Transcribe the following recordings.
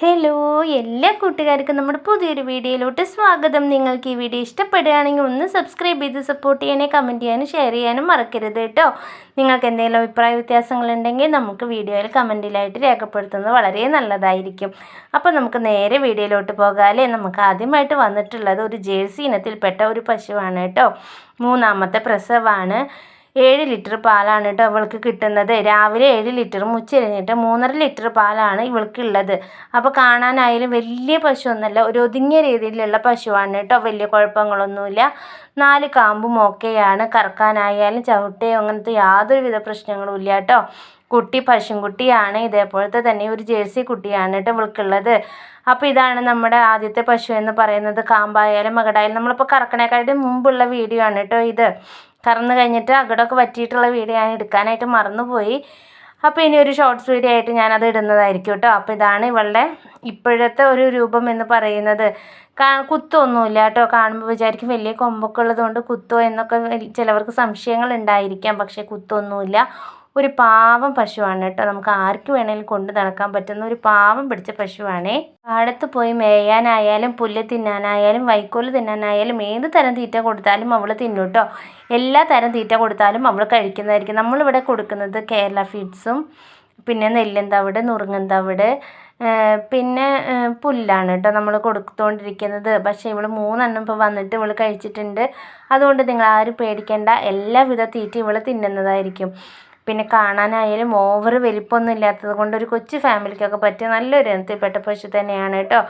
Hello എല്ലാ കൂട്ടുകാർക്കും നമ്മുടെ പുതിയൊരു വീഡിയോയിലോട്ട് സ്വാഗതം. നിങ്ങൾക്ക് ഈ വീഡിയോ ഇഷ്ടപ്പെടുകയാണെങ്കിൽ ഒന്ന് സബ്സ്ക്രൈബ് ചെയ്ത് സപ്പോർട്ട് ചെയ്യാനേ കമന്റ് ചെയ്യാനും ഷെയർ ചെയ്യാനും മറക്കരുത് കേട്ടോ. നിങ്ങൾക്ക് എന്തെങ്കിലും അഭിപ്രായ വ്യത്യാസങ്ങളുണ്ടെങ്കിൽ നമുക്ക് വീഡിയോയിൽ കമന്റിലായിട്ട് രേഖപ്പെടുത്തുന്നത് വളരെ നല്ലതായിരിക്കും. അപ്പോൾ നമുക്ക് നേരെ വീഡിയോയിലോട്ട് പോകാമല്ലേ നമുക്ക് ആദ്യമായിട്ട് വന്നിട്ടുള്ളത് ഒരു ജേഴ്സി ഇനത്തിൽപ്പെട്ട ഒരു പശുവാണ് കേട്ടോ. മൂന്നാമത്തെ പ്രസവമാണ് ഏഴ് ലിറ്റർ പാലാണ് കേട്ടോ ഇവൾക്ക് കിട്ടുന്നത്. രാവിലെ ഏഴ് ലിറ്ററും ഉച്ചരിഞ്ഞിട്ട് മൂന്നര ലിറ്റർ പാലാണ് ഇവൾക്കുള്ളത്. അപ്പോൾ കാണാനായാലും വലിയ പശു ഒരു ഒതുങ്ങിയ രീതിയിലുള്ള പശുവാണ് കേട്ടോ വലിയ കുഴപ്പങ്ങളൊന്നുമില്ല. നാല് കാമ്പും ഒക്കെയാണ്. കറക്കാനായാലും ചവിട്ടയോ അങ്ങനത്തെ യാതൊരുവിധ പ്രശ്നങ്ങളും ഇല്ല കേട്ടോ കുട്ടി പശുംകുട്ടിയാണ് ഇതേപോലത്തെ തന്നെ ഒരു ജേഴ്സി കുട്ടിയാണ് കേട്ടോ ഇവൾക്കുള്ളത്. അപ്പോൾ ഇതാണ് നമ്മുടെ ആദ്യത്തെ പശു എന്ന് പറയുന്നത്. കാമ്പായാലും മകടായാലും നമ്മളിപ്പോൾ കറക്കണേക്കാട്ടും മുമ്പുള്ള വീഡിയോ ആണ് കേട്ടോ ഇത്. കറന്ന് കഴിഞ്ഞിട്ട് അകടമൊക്കെ പറ്റിയിട്ടുള്ള വീഡിയോ ഞാൻ എടുക്കാനായിട്ട് മറന്നുപോയി. അപ്പോൾ ഇനി ഒരു ഷോർട്സ് വീഡിയോ ആയിട്ട് ഞാനത് ഇടുന്നതായിരിക്കും കേട്ടോ. അപ്പോൾ ഇതാണ് ഇവളുടെ ഇപ്പോഴത്തെ ഒരു രൂപം എന്ന് പറയുന്നത്. കാ കുത്തൊന്നുമില്ല കേട്ടോ. കാണുമ്പോൾ വിചാരിക്കും വലിയ കൊമ്പൊക്കെ ഉള്ളതുകൊണ്ട് കുത്തോ എന്നൊക്കെ ചിലവർക്ക് സംശയങ്ങൾ ഉണ്ടായിരിക്കാം. പക്ഷേ കുത്തൊന്നുമില്ല. ഒരു പാവം പശുവാണ് കേട്ടോ. നമുക്ക് ആർക്ക് വേണേലും കൊണ്ട് നടക്കാൻ പറ്റുന്ന ഒരു പാവം പിടിച്ച പശുവാണേ. പാടത്ത് പോയി മേയാനായാലും പുല്ല് തിന്നാനായാലും വൈക്കോൽ തിന്നാനായാലും ഏത് തരം തീറ്റ കൊടുത്താലും അവൾ തിന്നൂട്ടോ കേട്ടോ. എല്ലാ തരം തീറ്റ കൊടുത്താലും അവൾ കഴിക്കുന്നതായിരിക്കും. നമ്മളിവിടെ കൊടുക്കുന്നത് കേരള ഫീഡ്സും പിന്നെ നെല്ലും തവിട് നുറുങ്ങൻ തവിട് പിന്നെ പുല്ലാണ് കേട്ടോ നമ്മൾ കൊടുത്തുകൊണ്ടിരിക്കുന്നത് പക്ഷേ ഇവൾ മൂന്നെണ്ണം ഇപ്പോൾ വന്നിട്ട് ഇവൾ കഴിച്ചിട്ടുണ്ട്. അതുകൊണ്ട് നിങ്ങൾ ആരും പേടിക്കേണ്ട. എല്ലാവിധ തീറ്റ ഇവൾ തിന്നുന്നതായിരിക്കും. പിന്നെ കാണാനായാലും ഓവർ വലിപ്പമൊന്നും ഇല്ലാത്തത് കൊണ്ട് ഒരു കൊച്ചു ഫാമിലിക്കൊക്കെ പറ്റിയ നല്ലൊരു ഇനത്തിൽപ്പെട്ട പശു തന്നെയാണ് കേട്ടോ.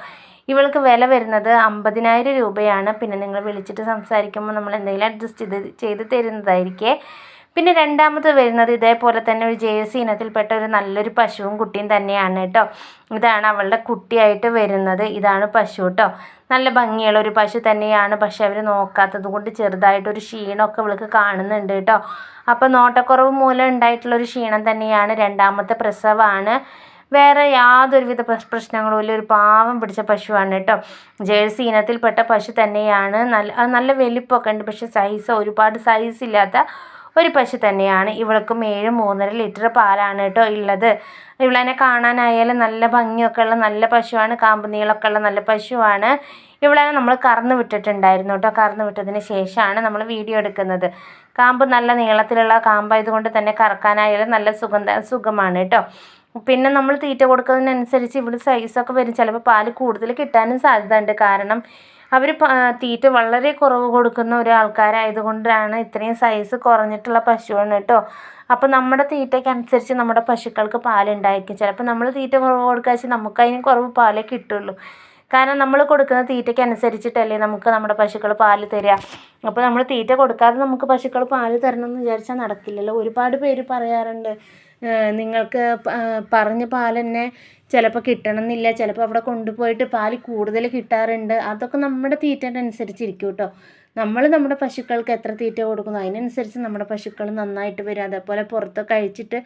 ഇവൾക്ക് വില വരുന്നത് അമ്പതിനായിരം രൂപയാണ്. പിന്നെ നിങ്ങൾ വിളിച്ചിട്ട് സംസാരിക്കുമ്പോൾ നമ്മൾ എന്തെങ്കിലും അഡ്ജസ്റ്റ് ചെയ്ത് ചെയ്ത് തരുന്നതായിരിക്കേ. പിന്നെ രണ്ടാമത് വരുന്നത് ഇതേപോലെ തന്നെ ഒരു ജേഴ്സി ഇനത്തിൽപ്പെട്ട ഒരു നല്ലൊരു പശുവും കുട്ടിയും തന്നെയാണ് കേട്ടോ ഇതാണ് അവളുടെ കുട്ടിയായിട്ട് വരുന്നത്. ഇതാണ് പശു കേട്ടോ നല്ല ഭംഗിയുള്ള ഒരു പശു തന്നെയാണ്. പക്ഷെ അവർ നോക്കാത്തത് കൊണ്ട് ചെറുതായിട്ടൊരു ക്ഷീണമൊക്കെ ഇവൾക്ക് കാണുന്നുണ്ട് കേട്ടോ അപ്പോൾ നോട്ടക്കുറവ് മൂലം ഉണ്ടായിട്ടുള്ള ഒരു ക്ഷീണം തന്നെയാണ് രണ്ടാമത്തെ പ്രസവമാണ് വേറെ യാതൊരുവിധ പ്രശ്നങ്ങളും ഇല്ല. ഒരു പാവം പിടിച്ച പശുവാണ് കേട്ടോ ജേഴ്സി ഇനത്തിൽപ്പെട്ട പശു തന്നെയാണ്. നല്ല നല്ല വലിപ്പമൊക്കെ ഉണ്ട്. പക്ഷെ സൈസ് ഒരുപാട് സൈസ് ഇല്ലാത്ത ഒരു പശു തന്നെയാണ്. ഇവൾക്കും ഏഴ് മൂന്നര ലിറ്റർ പാലാണ് കേട്ടോ ഉള്ളത് ഇവളെന്നെ കാണാനായാലും നല്ല ഭംഗിയൊക്കെ ഉള്ള നല്ല പശുവാണ്. കാമ്പ് നീളമൊക്കെ ഉള്ള നല്ല പശുവാണ്. ഇവളെന്നെ നമ്മൾ കറന്ന് വിട്ടിട്ടുണ്ടായിരുന്നു കേട്ടോ കറന്ന് വിട്ടതിന് ശേഷമാണ് നമ്മൾ വീഡിയോ എടുക്കുന്നത്. കാമ്പ് നല്ല നീളത്തിലുള്ള കാമ്പായതുകൊണ്ട് തന്നെ കറക്കാനായാലും നല്ല സുഗന്ധ സുഖമാണ് കേട്ടോ പിന്നെ നമ്മൾ തീറ്റ കൊടുക്കുന്നതിനനുസരിച്ച് ഇവിടെ സൈസൊക്കെ വരും. ചിലപ്പോൾ പാൽ കൂടുതൽ കിട്ടാനും സാധ്യത ഉണ്ട് കാരണം അവർ തീറ്റ വളരെ കുറവ് കൊടുക്കുന്ന ഒരു ഒരാൾക്കാരായതുകൊണ്ടാണ് ഇത്രയും സൈസ് കുറഞ്ഞിട്ടുള്ള പശുവാണ് കേട്ടോ. അപ്പോൾ നമ്മുടെ തീറ്റയ്ക്കനുസരിച്ച് നമ്മുടെ പശുക്കൾക്ക് പാലുണ്ടായിരിക്കും. ചിലപ്പോൾ നമ്മൾ തീറ്റ കുറവ് കൊടുക്കുക വെച്ചാൽ നമുക്ക് അതിന് കുറവ് പാലേ കിട്ടുള്ളൂ. കാരണം നമ്മൾ കൊടുക്കുന്ന തീറ്റയ്ക്ക് അനുസരിച്ചിട്ടല്ലേ നമുക്ക് നമ്മുടെ പശുക്കൾ പാൽ തരിക അപ്പോൾ നമ്മൾ തീറ്റ കൊടുക്കാതെ നമുക്ക് പശുക്കൾ പാൽ തരണം എന്ന് വിചാരിച്ചാൽ നടക്കില്ലല്ലോ. ഒരുപാട് പേര് പറയാറുണ്ട്. നിങ്ങൾക്ക് പറഞ്ഞ പാൽ തന്നെ ചിലപ്പോൾ കിട്ടണമെന്നില്ല. ചിലപ്പോൾ അവിടെ കൊണ്ടുപോയിട്ട് പാൽ കൂടുതൽ കിട്ടാറുണ്ട്. അതൊക്കെ നമ്മുടെ തീറ്റേന്റെ അനുസരിച്ചിരിക്കും കേട്ടോ നമ്മൾ നമ്മുടെ പശുക്കൾക്ക് എത്ര തീറ്റ കൊടുക്കുന്നു? അതിനനുസരിച്ച് നമ്മുടെ പശുക്കൾ നന്നായിട്ട് വരും. അതേപോലെ പുറത്ത് കഴിച്ചിട്ട്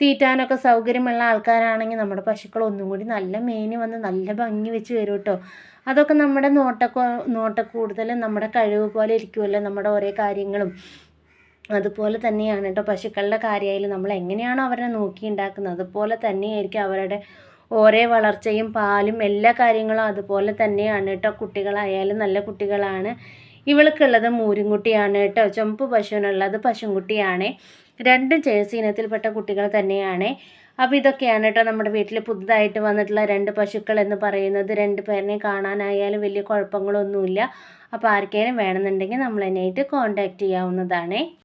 തീറ്റാനൊക്കെ സൗകര്യമുള്ള ആൾക്കാരാണെങ്കിൽ നമ്മുടെ പശുക്കൾ ഒന്നും കൂടി നല്ല മേനി വന്ന് നല്ല ഭംഗി വെച്ച് വരും കേട്ടോ അതൊക്കെ നമ്മുടെ നോട്ടക്കോ നോട്ടക്കൂടുതൽ നമ്മുടെ കഴിവ് പോലെ ഇരിക്കുമല്ലോ നമ്മുടെ ഓരോ കാര്യങ്ങളും. അതുപോലെ തന്നെയാണ് കേട്ടോ പശുക്കളുടെ കാര്യമായാലും നമ്മൾ എങ്ങനെയാണോ അവരെ നോക്കി ഉണ്ടാക്കുന്നത്. അതുപോലെ തന്നെയായിരിക്കും അവരുടെ ഓരോ വളർച്ചയും പാലും എല്ലാ കാര്യങ്ങളും അതുപോലെ തന്നെയാണ് കേട്ടോ കുട്ടികളായാലും നല്ല കുട്ടികളാണ്. ഇവൾക്കുള്ളത് മൂരിൻകുട്ടിയാണ് കേട്ടോ ചുമപ്പ് പശുവിനുള്ളത് പശുക്കുട്ടിയാണ് രണ്ടും ചേഴ്സി ഇനത്തിൽപ്പെട്ട കുട്ടികൾ തന്നെയാണ്. അപ്പോൾ ഇതൊക്കെയാണ് കേട്ടോ നമ്മുടെ വീട്ടിൽ പുതുതായിട്ട് വന്നിട്ടുള്ള രണ്ട് പശുക്കൾ എന്ന് പറയുന്നത്. രണ്ട് പേരിനെ കാണാനായാലും വലിയ കുഴപ്പങ്ങളൊന്നുമില്ല. അപ്പോൾ ആർക്കെങ്കിലും വേണമെന്നുണ്ടെങ്കിൽ നമ്മൾ എന്നെയായിട്ട് കോൺടാക്റ്റ് ചെയ്യാവുന്നതാണ്.